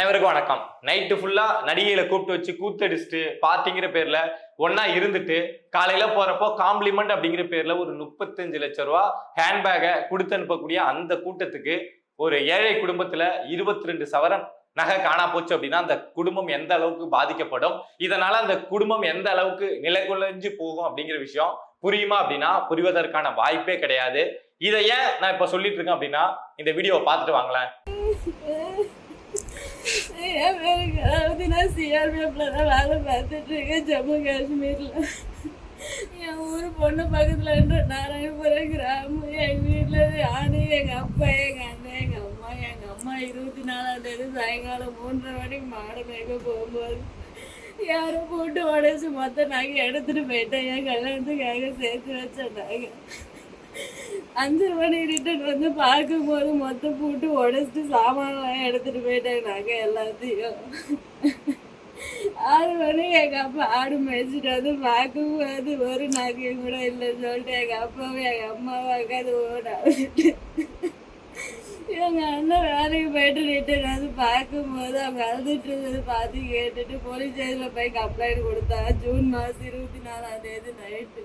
அனைவருக்கும் வணக்கம். நைட்டு ஃபுல்லா நடிகையில கூப்பிட்டு வச்சு கூத்தடிச்சுட்டு பார்ட்டிங்கிற பேர்ல ஒன்னா இருந்துட்டு காலையில போறப்போ காம்ப்ளிமெண்ட் அப்படிங்கிற பேர்ல ஒரு முப்பத்தஞ்சு லட்சம் ரூபா ஹேண்ட்பேக்கை கொடுத்து அனுப்பக்கூடிய அந்த கூட்டத்துக்கு ஒரு ஏழை குடும்பத்துல இருபத்தி ரெண்டு சவரன் நகை காணா போச்சு அப்படின்னா அந்த குடும்பம் எந்த அளவுக்கு பாதிக்கப்படும் இதனால அந்த குடும்பம் எந்த அளவுக்கு நிலைகுலைஞ்சு போகும் அப்படிங்கிற விஷயம் புரியுமா அப்படின்னா புரிவதற்கான வாய்ப்பே கிடையாது. இதை ஏன் நான் இப்ப சொல்லிட்டு இருக்கேன் அப்படின்னா இந்த வீடியோவை பார்த்துட்டு வாங்களேன். என் பேரு கலாவதி நான் சிஆர்பிஎஃப்ல தான் வேலை பார்த்துட்டு இருக்கேன் ஜம்மு காஷ்மீர்ல என் ஊர் பொண்ணு பக்கத்துல இருந்து நாராயணபுரம் கிராமம் எங்க வீட்டுல யானு எங்க அப்பா எங்க அண்ணன் எங்க அம்மா எங்க அம்மா இருபத்தி நாலாம் தேதி சாயங்காலம் மூன்றரை மணிக்கு மாடு மேய்க்க போகும்போது யாரும் போட்டு உடச்சி மொத்த நகை எடுத்துட்டு போயிட்டேன் என் கல்யாணத்துக்காக சேர்த்து வச்ச நகை அஞ்சரை மணி ரிட்டர்ன் வந்து பார்க்கும்போது மொத்தம் போட்டு உடச்சிட்டு சாமான்லாம் எடுத்துட்டு போயிட்டேன். நாங்கள் எல்லாத்தையும். ஆறு மணி எங்க அப்பா ஆடு மேய்ச்சிட்டு வந்து பார்க்கும்போது ஒரு நாக்கையும் கூட இல்லைன்னு சொல்லிட்டு எங்க அப்பாவும் எங்க அம்மாவும் உட்காந்து ஓட எங்க அண்ணன் வேலைக்கு போயிட்டு ரிட்டர்ன் வந்து பார்க்கும்போது அவங்க அழுதுட்டு இருந்தது பார்த்து கேட்டுட்டு போலீஸ் ஸ்டேஷன்ல போய் கம்ப்ளைண்ட் கொடுத்தா ஜூன் மாசம் இருபத்தி நாலாம் தேதி நைட்டு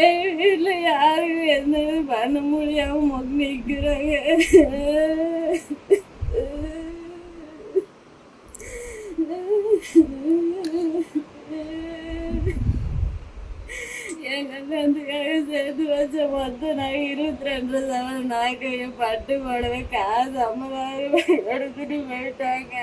என் வீட்டில் யாருக்கும் எந்த பண்ண முடியாமல் மொக்க நிற்கிறாங்க என் சேர்த்து வச்ச மொத்தம் நான் இருபத்தி ரெண்டு சவரம் நாய்க்கு பட்டு போடவே காசு ஐம்பதாயிரம் ரூபாய் எடுத்துட்டு போயிட்டாங்க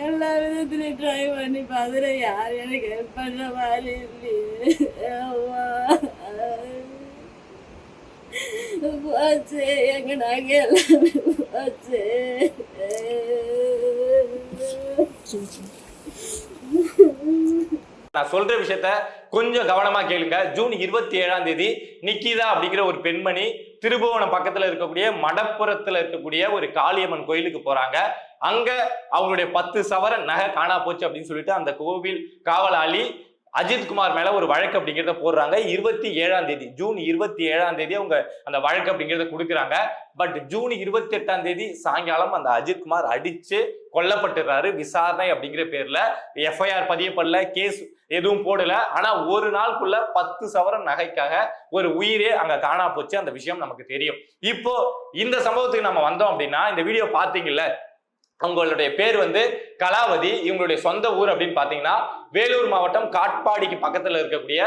எல்லா விதத்துலையும் ட்ரை பண்ணி பார்த்துட்டு யார் எனக்கு ஹெல்ப் பண்ணுற மாதிரி இல்லையே போச்சு எங்க நாங்க எல்லாமே போச்சு Thank you. நான் சொல்ற விஷயத்த கொஞ்சம் கவனமா கேளுங்க. ஜூன் இருபத்தி ஏழாம் தேதி நிக்கிதா அப்படிங்கிற ஒரு பெண்மணி திருபுவனம் பக்கத்துல இருக்கக்கூடிய மடப்புறத்துல இருக்கக்கூடிய ஒரு காளியம்மன் கோயிலுக்கு போறாங்க. அங்க அவங்களுடைய பத்து சவரன் நகை காணா போச்சு அப்படின்னு சொல்லிட்டு அந்த கோவில் காவலாளி அஜித் குமார் மேல ஒரு வழக்கு அப்படிங்கிறத போடுறாங்க. இருபத்தி ஏழாம் தேதி ஜூன் இருபத்தி ஏழாம் தேதி அவங்க அந்த வழக்கு அப்படிங்கிறத கொடுக்குறாங்க. பட் ஜூன் இருபத்தி எட்டாம் தேதி சாயங்காலம் அந்த அஜித் குமார் அடிச்சு கொல்லப்பட்டுறாரு விசாரணை அப்படிங்கிற பேர்ல. எஃப்ஐஆர் பதியப்படல கேஸ் எதுவும் போடல. ஆனா ஒரு நாளுக்குள்ள பத்து சவரன் நகைக்காக ஒரு உயிரே அங்க காணா போச்சு. அந்த விஷயம் நமக்கு தெரியும். இப்போ இந்த சம்பவத்துக்கு நம்ம வந்தோம் அப்படின்னா இந்த வீடியோ பாத்தீங்கல்ல அவங்களுடைய பேர் வந்து கலாவதி. இவங்களுடைய சொந்த ஊர் அப்படின்னு பாத்தீங்கன்னா வேலூர் மாவட்டம் காட்பாடிக்கு பக்கத்துல இருக்கக்கூடிய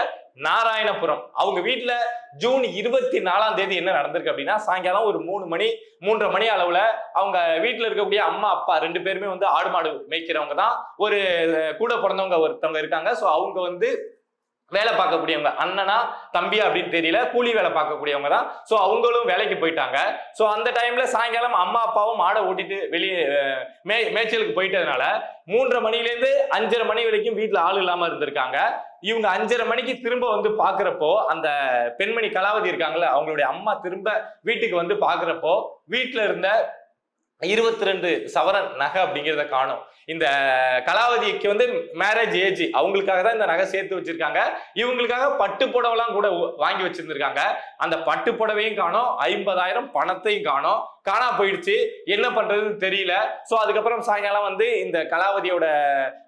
நாராயணபுரம். அவங்க வீட்டுல ஜூன் இருபத்தி நாலாம் தேதி என்ன நடந்திருக்கு அப்படின்னா சாயங்காலம் ஒரு மூணு மணி மூன்றரை மணி அளவுல அவங்க வீட்டுல இருக்கக்கூடிய அம்மா அப்பா ரெண்டு பேருமே வந்து ஆடு மாடு மேய்க்கிறவங்க தான் ஒரு கூட பிறந்தவங்க ஒருத்தவங்க இருக்காங்க. ஸோ அவங்க வந்து வேலை பார்க்கக்கூடியவங்க. அண்ணனா தம்பியா அப்படின்னு தெரியல கூலி வேலை பார்க்கக்கூடியவங்க தான். ஸோ அவங்களும் வேலைக்கு போயிட்டாங்க. ஸோ அந்த டைம்ல சாயங்காலம் அம்மா அப்பாவும் மாடை ஓட்டிட்டு வெளியே மே மேய்ச்சலுக்கு போயிட்டதுனால மூன்றரை மணிலேருந்து அஞ்சரை மணி வரைக்கும் வீட்டில் ஆள் இல்லாமல் இருந்திருக்காங்க. இவங்க அஞ்சரை மணிக்கு திரும்ப வந்து பார்க்குறப்போ அந்த பெண்மணி கலாவதி இருக்காங்கல்ல அவங்களுடைய அம்மா திரும்ப வீட்டுக்கு வந்து பார்க்குறப்போ வீட்டில் இருந்த இருபத்தி ரெண்டு சவரன் நகை அப்படிங்கிறத காணும். இந்த கலாவதிக்கு வந்து மேரேஜ் ஏஜ் அவங்களுக்காக தான் இந்த நகை சேர்த்து வச்சிருக்காங்க. இவங்களுக்காக பட்டு புடவைலாம் கூட வாங்கி வச்சிருந்திருக்காங்க. அந்த பட்டு புடவையும் காணோம் ஐம்பதாயிரம் பணத்தையும் காணும். காணா போயிடுச்சு. என்ன பண்றதுன்னு தெரியல. ஸோ அதுக்கப்புறம் சாயங்காலம் வந்து இந்த கலாவதியோட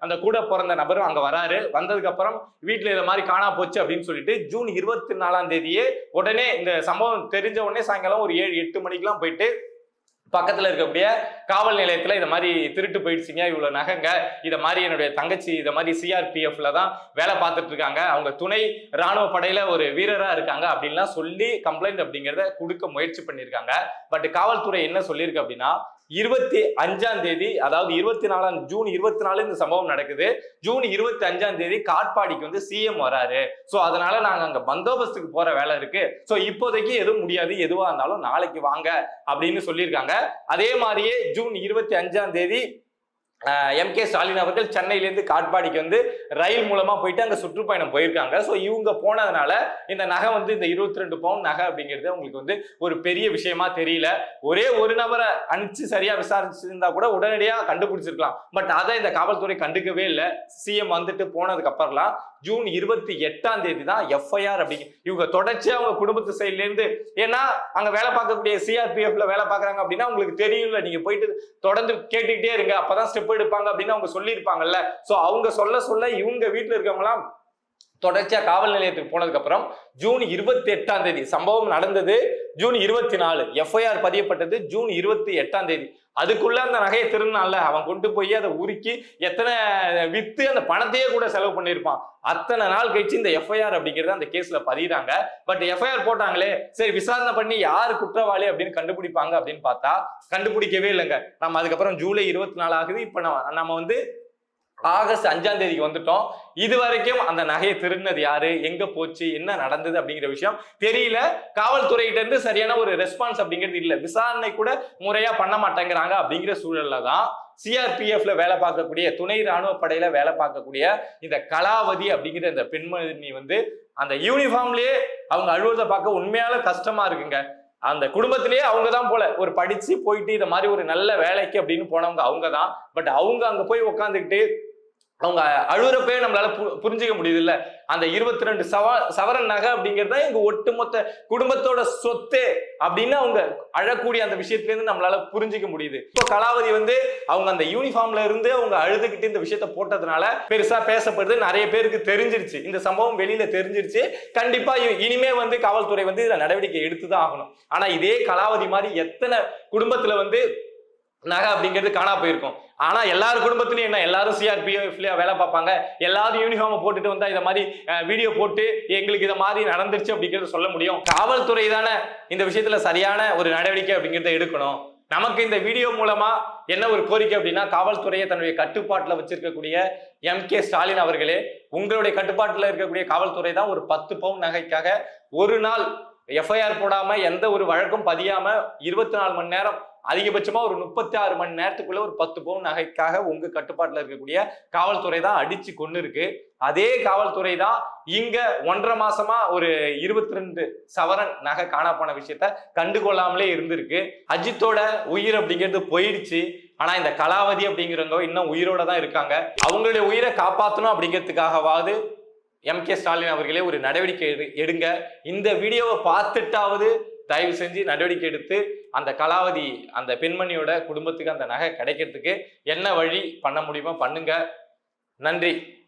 அந்த கூட பிறந்த நபரும் அங்க வராரு. வந்ததுக்கு அப்புறம் வீட்டுல இந்த மாதிரி காணா போச்சு அப்படின்னு சொல்லிட்டு ஜூன் இருபத்தி நாலாம் தேதியே உடனே இந்த சம்பவம் தெரிஞ்ச உடனே சாயங்காலம் ஒரு ஏழு எட்டு மணிக்கெல்லாம் போயிட்டு பக்கத்துல இருக்கக்கூடிய காவல் நிலையத்துல இந்த மாதிரி திருட்டு போயிடுச்சுங்க இவ்வளவு நகைங்க. இதை மாதிரி என்னுடைய தங்கச்சி இதை மாதிரி சிஆர்பிஎஃப்ல தான் வேலை பார்த்துட்டு இருக்காங்க. அவங்க துணை ராணுவ படையில ஒரு வீரரா இருக்காங்க அப்படின்லாம் சொல்லி கம்ப்ளைண்ட் அப்படிங்கிறத கொடுக்க முயற்சி பண்ணியிருக்காங்க. பட் காவல்துறை என்ன சொல்லியிருக்கு அப்படின்னா இருபத்தி அஞ்சாம் தேதி அதாவது இருபத்தி நாலாம் ஜூன் இருபத்தி நாலு இந்த சம்பவம் நடக்குது. ஜூன் இருபத்தி அஞ்சாம் தேதி காட்பாடிக்கு வந்து சிஎம் வராரு. ஸோ அதனால நாங்கள் அங்கே பந்தோபஸ்துக்கு போற வேலை இருக்கு. ஸோ இப்போதைக்கு எதுவும் முடியாது. எதுவா இருந்தாலும் நாளைக்கு வாங்க அப்படின்னு சொல்லியிருக்காங்க. அதே மாதிரியே ஜூன் இருபத்தி அஞ்சாம் தேதி எம் கே ஸ்டாலின் அவர்கள் சென்னையிலேருந்து காட்பாடிக்கு வந்து ரயில் மூலமா போயிட்டு அங்க சுற்றுப்பயணம் போயிருக்காங்க. ஸோ இவங்க போனதுனால இந்த நகை வந்து இந்த இருபத்தி ரெண்டு பவுன் நகை அப்படிங்கிறது அவங்களுக்கு வந்து ஒரு பெரிய விஷயமா தெரியல. ஒரே ஒரு நபரை அனுப்பிச்சு சரியா விசாரிச்சிருந்தா கூட உடனடியா கண்டுபிடிச்சிருக்கலாம். பட் அதை இந்த காவல்துறை கண்டுக்கவே இல்லை. சிஎம் வந்துட்டு போனதுக்கு அப்புறம்லாம் ஜூன் இருபத்தி எட்டாம் தேதி தான் எஃப்ஐஆர் அப்படிங்க இவங்க தொடர்ச்சி அவங்க குடும்பத்து சைட்லேருந்து ஏன்னா அங்க வேலை பார்க்கக்கூடிய சிஆர்பிஎஃப்ல வேலை பார்க்கறாங்க அப்படின்னா உங்களுக்கு தெரியும்ல. நீங்க போயிட்டு தொடர்ந்து கேட்டுக்கிட்டே இருங்க. அப்பதான் ஸ்டெப் எடுப்பாங்க அப்படின்னு அவங்க சொல்லியிருப்பாங்கல்ல. ஸோ அவங்க சொல்ல சொல்ல இவங்க வீட்டில் இருக்கவங்களாம் தொடர்ச்சியா காவல் நிலையத்துக்கு போனதுக்கு அப்புறம் ஜூன் இருபத்தி எட்டாம் தேதி சம்பவம் நடந்தது. ஜூன் இருபத்தி நாலு எஃப்ஐஆர் பதியப்பட்டது. ஜூன் இருபத்தி எட்டாம் தேதி. அதுக்குள்ள அந்த நகையை திருநாள்ல அவன் கொண்டு போய் அதை உருக்கி எத்தனை வித்து அந்த பணத்தையே கூட செலவு பண்ணியிருப்பான். அத்தனை நாள் கழிச்சு இந்த எஃப்ஐஆர் அப்படிங்கிறது அந்த கேஸ்ல பதிகிறாங்க பட் எஃப்ஐஆர் போட்டாங்களே. சரி விசாரணை பண்ணி யார் குற்றவாளி அப்படின்னு கண்டுபிடிப்பாங்க அப்படின்னு பார்த்தா கண்டுபிடிக்கவே இல்லைங்க. நம்ம அதுக்கப்புறம் ஜூலை இருபத்தி நாலு ஆகுது. இப்ப நம்ம நம்ம வந்து ஆகஸ்ட் அஞ்சாம் தேதிக்கு வந்துட்டோம். இது வரைக்கும் அந்த நகையை திருடினது யாரு? எங்க போச்சு? என்ன நடந்தது அப்படிங்கிற விஷயம் தெரியல. காவல்துறையிட்ட இருந்து சரியான ஒரு ரெஸ்பான்ஸ் அப்படிங்கிறது இல்ல. விசாரணை கூட முறையா பண்ண மாட்டேங்கிறாங்க அப்படிங்கிற சூழல்ல தான் சிஆர்பிஎஃப்ல வேலை பார்க்கக்கூடிய துணை ராணுவ படையில வேலை பார்க்கக்கூடிய இந்த கலாவதி அப்படிங்கிற இந்த பெண்மணி வந்து அந்த யூனிஃபார்ம்லயே அவங்க அழுவதை பார்க்க உண்மையால கஷ்டமா இருக்குங்க. அந்த குடும்பத்திலேயே அவங்க தான் போல. ஒரு படிச்சு போயிட்டு இந்த மாதிரி ஒரு நல்ல வேலைக்கு அப்படின்னு போனவங்க அவங்க தான் பட் அவங்க அங்க போய் உட்காந்துக்கிட்டு அவங்க அழுகுறப்பே நம்மளால பு- புரிஞ்சுக்க முடியுது இல்ல அந்த இருபத்தி ரெண்டு சவ சவரன் நகை அப்படிங்கிறது தான் எங்க ஒட்டுமொத்த குடும்பத்தோட சொத்து அப்படின்னு அவங்க அழக்கூடிய அந்த விஷயத்துல இருந்து நம்மளால புரிஞ்சுக்க முடியுது. இப்போ கலாவதி வந்து அவங்க அந்த யூனிஃபார்ம்ல இருந்து அவங்க அழுதுகிட்டு இந்த விஷயத்த போட்டதுனால பெருசா பேசப்படுது. நிறைய பேருக்கு தெரிஞ்சிருச்சு. இந்த சம்பவம் வெளியில தெரிஞ்சிருச்சு. கண்டிப்பா இ- இனிமே வந்து காவல்துறை வந்து இதுல நடவடிக்கை எடுத்துதான் ஆகணும். ஆனா இதே கலாவதி மாதிரி எத்தனை குடும்பத்துல வந்து நகை அப்படிங்கிறது காணா போயிருக்கும். ஆனா எல்லார் குடும்பத்திலயும் என்ன? எல்லாரும் சிஆர்பிஎஃப்லயா வேலை பார்ப்பாங்க. எல்லாரும் யூனிஃபார்ம் போட்டுட்டு வந்தா இதை மாதிரி வீடியோ போட்டு எங்களுக்கு இதை மாதிரி நடந்துருச்சு அப்படிங்கறத சொல்ல முடியும். காவல்துறை தானே இந்த விஷயத்துல சரியான ஒரு நடவடிக்கை அப்படிங்கிறத எடுக்கணும். நமக்கு இந்த வீடியோ மூலமா என்ன ஒரு கோரிக்கை அப்படின்னா காவல்துறையை தன்னுடைய கட்டுப்பாட்டில் வச்சிருக்கக்கூடிய எம் கே ஸ்டாலின் அவர்களே உங்களுடைய கட்டுப்பாட்டில் இருக்கக்கூடிய காவல்துறை தான் ஒரு பத்து பவுன் நகைக்காக ஒரு நாள் எஃப்ஐஆர் போடாம எந்த ஒரு வழக்கும் பதியாம இருபத்தி நாலு மணி நேரம் அதிகபட்சமா ஒரு முப்பத்தி ஆறு மணி நேரத்துக்குள்ள ஒரு பத்து பவுன் நகைக்காக உங்க கட்டுப்பாட்டுல இருக்கக்கூடிய காவல்துறை தான் அடிச்சு கொண்டு இருக்கு. அதே காவல்துறை தான் இங்க ஒன்றரை மாசமா ஒரு இருபத்தி ரெண்டு சவரன் நகை காணா போன விஷயத்த கண்டுகொள்ளாமலே இருந்திருக்கு. அஜித்தோட உயிர் அப்படிங்கிறது போயிடுச்சு. ஆனா இந்த கலாவதி அப்படிங்கிறவங்க இன்னும் உயிரோட தான் இருக்காங்க. அவங்களுடைய உயிரை காப்பாற்றணும் அப்படிங்கிறதுக்காகவாது எம் கே ஸ்டாலின் அவர்களே ஒரு நடவடிக்கை எடு- எடுங்க. இந்த வீடியோவை பார்த்துட்டாவது தயவு செஞ்சு நடவடிக்கை எடுத்து அந்த கலாவதி அந்த பெண்மணியோட குடும்பத்துக்கு அந்த நகை கிடைக்கிறதுக்கு என்ன வழி பண்ண முடியுமோ பண்ணுங்க. நன்றி.